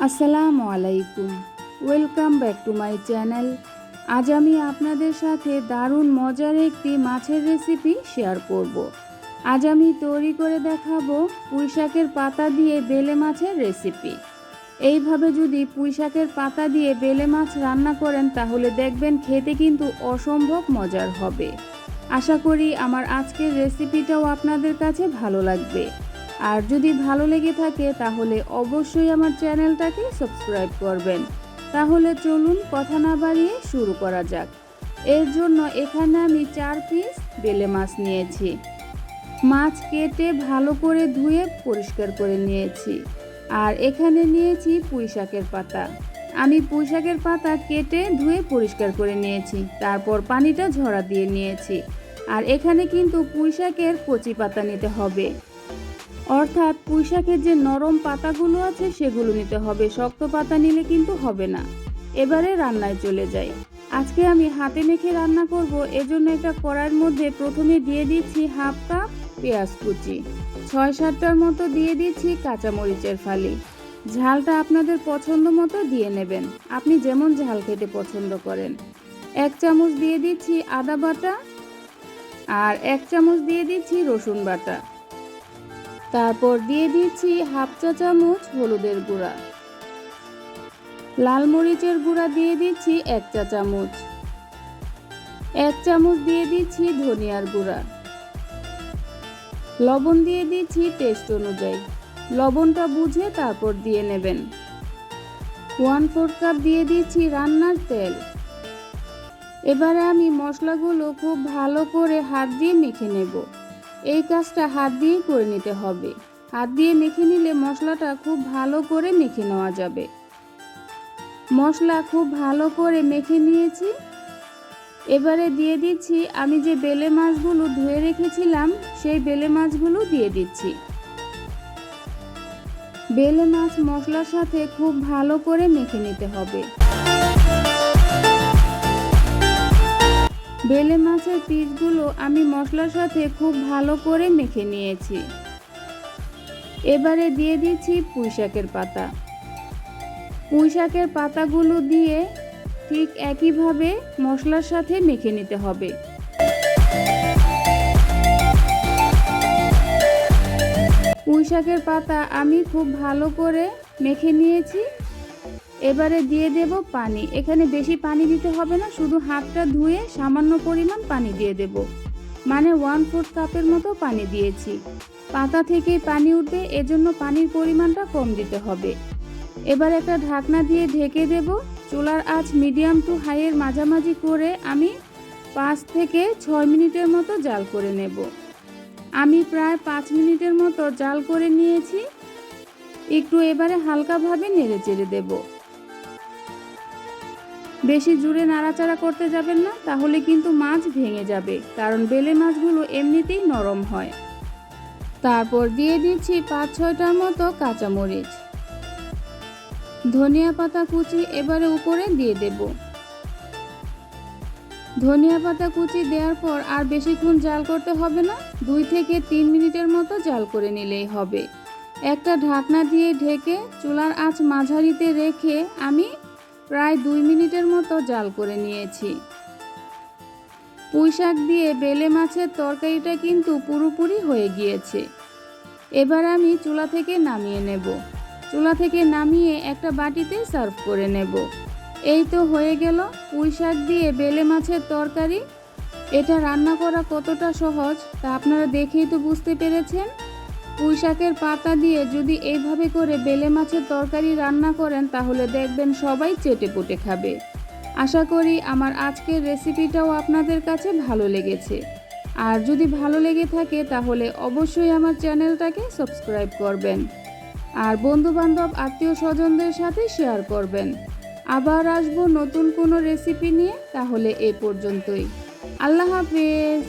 আসসালামু আলাইকুম। Welcome back to my channel আজ আমি আপনাদের সাথে দারুণ মজার একটি মাছের রেসিপি শেয়ার করব। আজ আমি তৈরি করে দেখাবো পুঁইশাকের পাতা দিয়ে বেলে মাছের রেসিপি এইভাবে যদি পুঁইশাকের পাতা দিয়ে বেলে মাছ রান্না করেন, তাহলে দেখবেন খেতে কিন্তু অসম্ভব মজার হবে। আশা করি আমার আজকের রেসিপিটাও আপনাদের কাছে ভালো লাগবে। আর যদি ভালো লেগে থাকে তাহলে অবশ্যই আমার চ্যানেলটাকে সাবস্ক্রাইব করবেন। তাহলে চলুন কথা না বাড়িয়ে শুরু করা যাক। এর জন্য এখানে আমি চার পিস বেলে মাছ নিয়েছি। মাছ কেটে ভালো করে ধুয়ে পরিষ্কার করে নিয়েছি। আর এখানে নিয়েছি পুঁই শাকের পাতা। আমি পুঁই শাকের পাতা কেটে ধুয়ে পরিষ্কার করে নিয়েছি। তারপর পানিটা ঝরা দিয়ে নিয়েছি। আর এখানে কিন্তু পুঁই শাকের কচি পাতা নিতে হবে। অর্থাৎ পুঁই শাকের যে নরম পাতাগুলো আছে সেগুলো নিতে হবে। শক্ত পাতা নিলে কিন্তু হবে না। এবারে রান্নায় চলে যাই। আজকে আমি হাতে মেখে রান্না করব, এজন্য একটা কড়াইয়ের মধ্যে প্রথমে দিয়ে দিচ্ছি হাফ কাপ পেঁয়াজ কুচি। ছয় সাতটার মতো দিয়ে দিচ্ছি কাঁচামরিচের ফালি। ঝালটা আপনাদের পছন্দ মতো দিয়ে নেবেন। আপনি যেমন ঝাল খেতে পছন্দ করেন। এক চামচ দিয়ে দিচ্ছি আদা বাটা আর এক চামচ দিয়ে দিচ্ছি রসুন বাটা। তারপর দিয়ে দিচ্ছি হাফ চা চামচ হলুদের গুঁড়া। লাল মরিচের গুঁড়া দিয়ে দিচ্ছি এক চা চামচ। এক চামচ দিয়ে দিচ্ছি ধনিয়ার গুঁড়া। লবণ দিয়ে দিচ্ছি টেস্ট অনুযায়ী। লবণটা বুঝে তারপর দিয়ে নেবেন। ওয়ান ফোর কাপ দিয়ে দিচ্ছি রান্নার তেল। এবারে আমি মশলাগুলো খুব ভালো করে হাত দিয়ে মেখে নেব। এই কাজটা হাত দিয়েই করে নিতে হবে। হাত দিয়ে মেখে নিলে মশলাটা খুব ভালো করে মেখে নেওয়া যাবে। মশলা খুব ভালো করে মেখে নিয়েছি। এবারে দিয়ে দিচ্ছি, আমি যে বেলে মাছগুলো ধুয়ে রেখেছিলাম, সেই বেলে মাছগুলো দিয়ে দিচ্ছি। বেলে মাছ মশলার সাথে খুব ভালো করে মেখে নিতে হবে। বেলে মাছের পিসগুলো আমি মশলার সাথে খুব ভালো করে মেখে নিয়েছি। এবারে দিয়ে দিচ্ছি পুঁইশাকের পাতা। পুঁইশাকের পাতাগুলো দিয়ে ঠিক একইভাবে মশলার সাথে মেখে নিতে হবে। পুঁইশাকের পাতা আমি খুব ভালো করে মেখে নিয়েছি। এবারে দিয়ে দেব পানি। এখানে বেশি পানি দিতে হবে না, শুধু হাতটা ধুয়ে সামান্য পরিমাণ পানি দিয়ে দেব। মানে ওয়ান ফোর্থ কাপের মতো পানি দিয়েছি। পাতা থেকে পানি উঠবে, এজন্য পানির পরিমাণটা কম দিতে হবে। এবার একটা ঢাকনা দিয়ে ঢেকে দেব। চুলার আঁচ মিডিয়াম টু হাইয়ের মাঝামাঝি করে আমি পাঁচ থেকে ছয় মিনিটের মতো জাল করে নেব। আমি প্রায় পাঁচ মিনিটের মতো জাল করে নিয়েছি। একটু এবারে হালকাভাবে নেড়ে চেড়ে দেবো। বেশি জুড়ে নাড়াচাড়া করতে যাবেন না, তাহলে কিন্তু মাছ ভেঙে যাবে, কারণ বেলে মাছগুলো এমনিতেই নরম হয়। তারপর দিয়ে দিচ্ছি পাঁচ ছয়টার মতো কাঁচামরিচ। ধনিয়া পাতা কুচি এবারে উপরে দিয়ে দেব। ধনিয়া পাতা কুচি দেওয়ার পর আর বেশিক্ষণ জাল করতে হবে না, দুই থেকে তিন মিনিটের মতো জাল করে নিলেই হবে। একটা ঢাকনা দিয়ে ঢেকে চুলার আঁচ মাঝারিতে রেখে আমি প্রায় দুই মিনিটের মতো জাল করে নিয়েছি। পুঁই শাক দিয়ে বেলে মাছের তরকারিটা কিন্তু পুরোপুরি হয়ে গিয়েছে। এবার আমি চুলা থেকে নামিয়ে নেব। চুলা থেকে নামিয়ে একটা বাটিতে সার্ভ করে নেব। এই তো হয়ে গেল পুঁই শাক দিয়ে বেলে মাছের তরকারি। এটা রান্না করা কতটা সহজ তা আপনারা দেখেই তো বুঝতে পেরেছেন। পুঁই শাকের পাতা দিয়ে যদি এইভাবে করে বেলে মাছের তরকারি রান্না করেন, তাহলে দেখবেন সবাই চেটে পুটে খাবে। আশা করি আমার আজকের রেসিপিটাও আপনাদের কাছে ভালো লেগেছে। আর যদি ভালো লেগে থাকে, তাহলে অবশ্যই আমার চ্যানেলটাকে সাবস্ক্রাইব করবেন। আর বন্ধু বান্ধব আত্মীয় স্বজনদের সাথে শেয়ার করবেন। আবার আসব নতুন কোনো রেসিপি নিয়ে, তাহলে এ পর্যন্তই। আল্লাহ হাফেজ।